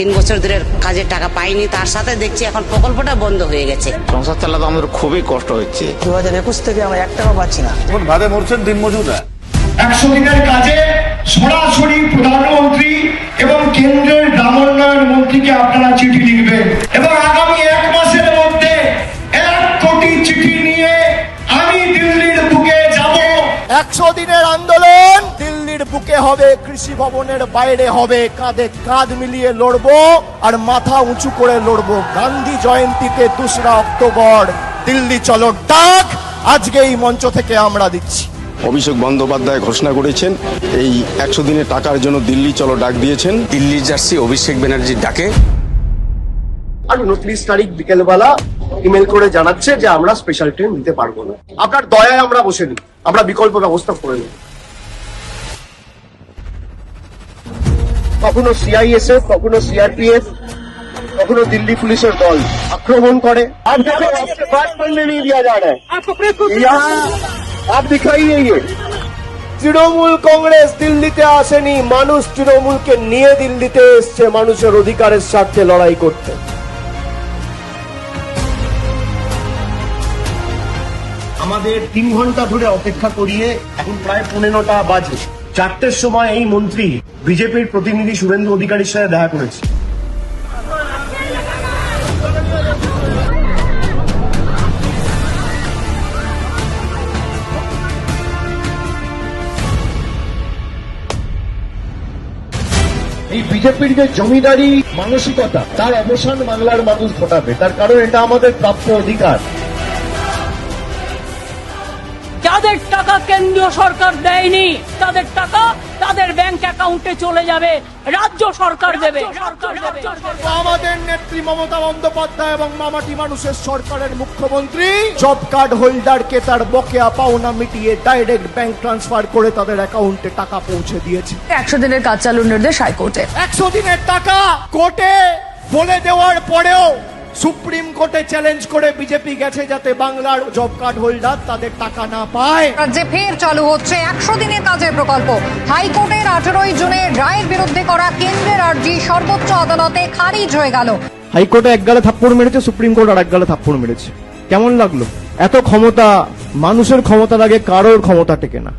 তিন বছর ধরে কাজের টাকা পাইনি তার সাথে দেখছি এখন প্রকল্পটা বন্ধ হয়ে গেছে। সংসার চালাতে আমাদের খুবই কষ্ট হচ্ছে। দু হাজার একুশ থেকে আমরা এক টাকা পাচ্ছি না। এখন ভাবে মরছেন দিনমজুররা একশো দিনের কাজে সরাসরি প্রধানমন্ত্রী এবং কেন্দ্রের গ্রামোন্নয়ন মন্ত্রীকে আপনারা চিঠি লিখবেন। এবং আগামী এক মাসের মধ্যে এক কোটি চিঠি নিয়ে আমি দিল্লির বুকে যাব। একশো দিনের আন্দোলন বুকে হবে কৃষি ভবনের বাইরে হবে। কাঁধে কাঁধ মিলিয়ে লড়বো আর মাথা উঁচু করে লড়বো। গান্ধী জয়ন্তীতে দোসরা অক্টোবর। দিল্লি চলো ডাক। আজকে এই মঞ্চ থেকে আমরা দিচ্ছি। অভিষেক বন্দ্যোপাধ্যায় ঘোষণা করেছেন এই একশো দিনের টাকার জন্য দিল্লি চলো ডাক দিয়েছেন। দিল্লির জার্সি অভিষেক ব্যানার্জির ডাকে। আর উনত্রিশ তারিখ বিকেলবেলা ইমেল করে জানাচ্ছে যে আমরা স্পেশাল ট্রেন দিতে পারব না। আপনার দয়ায় আমরা বসে নিই। আমরা বিকল্প ব্যবস্থা করে নেব। কখনো সিআইএসএফ কখনো সিআরপিএফ কখনো দিল্লি পুলিশের দল আক্রমণ করে আর দেখো आपके बात करने नहीं दिया जा रहा है यहाँ आप दिखाइए ये তৃণমূল কংগ্রেস দিল্লিতে আসেনি মানুষ তৃণমূলকে নিয়ে দিল্লিতে এসছে মানুষের অধিকারের স্বার্থে লড়াই করতে আমাদের তিন ঘন্টা ধরে অপেক্ষা করিয়ে এখন প্রায় পনেরোটা বাজে চারটের সময় এই মন্ত্রী বিজেপির প্রতিনিধি শুভেন্দু অধিকারীর সাথে দেখা করেছে। এই বিজেপির যে জমিদারি মানসিকতা, তার অবসান বাংলার মানুষ ঘটাবে। তার কারণ এটা আমাদের প্রাপ্য অধিকার। যাদের টাকা কেন্দ্রীয় সরকার দেয়নি। তাদের টাকা তাদের ব্যাংক অ্যাকাউন্টে চলে যাবে। রাজ্য সরকার দেবে। সরকার আমাদের নেত্রী মমতা বন্দ্যোপাধ্যায় এবং মামাটি মানুষের সরকারের মুখ্যমন্ত্রী। জব কার্ড হোল্ডারকে তার বকেয়া পাওনা মিটিয়ে ডাইরেক্ট ব্যাংক ট্রান্সফার করে তাদের অ্যাকাউন্টে টাকা পৌঁছে দিয়েছে। একশো দিনের কাজ চালুর নির্দেশ হাইকোর্টে। একশো দিনের টাকা কোর্টে বলে দেওয়ার পরেও সুপ্রিম কোর্টে চ্যালেঞ্জ করে বিজেপি গেছে যাতে বাংলার জব কার্ড হোল্ডার তাদের টাকা না পায়। রাজ্যে ফের চালু হচ্ছে একশো দিনের কাজের প্রকল্প। হাইকোর্টের আঠেরোই জুনে রায়ের বিরুদ্ধে করা কেন্দ্রের আর্জি সর্বোচ্চ আদালতে খারিজ হয়ে গেল। হাইকোর্টে এক গালে থাপ্পড় মেরেছে সুপ্রিম কোর্ট আর এক গালে থাপ্পড় মেরেছে। কেমন লাগল? এত ক্ষমতা মানুষের ক্ষমতা লাগে কারোর ক্ষমতা টেকে না।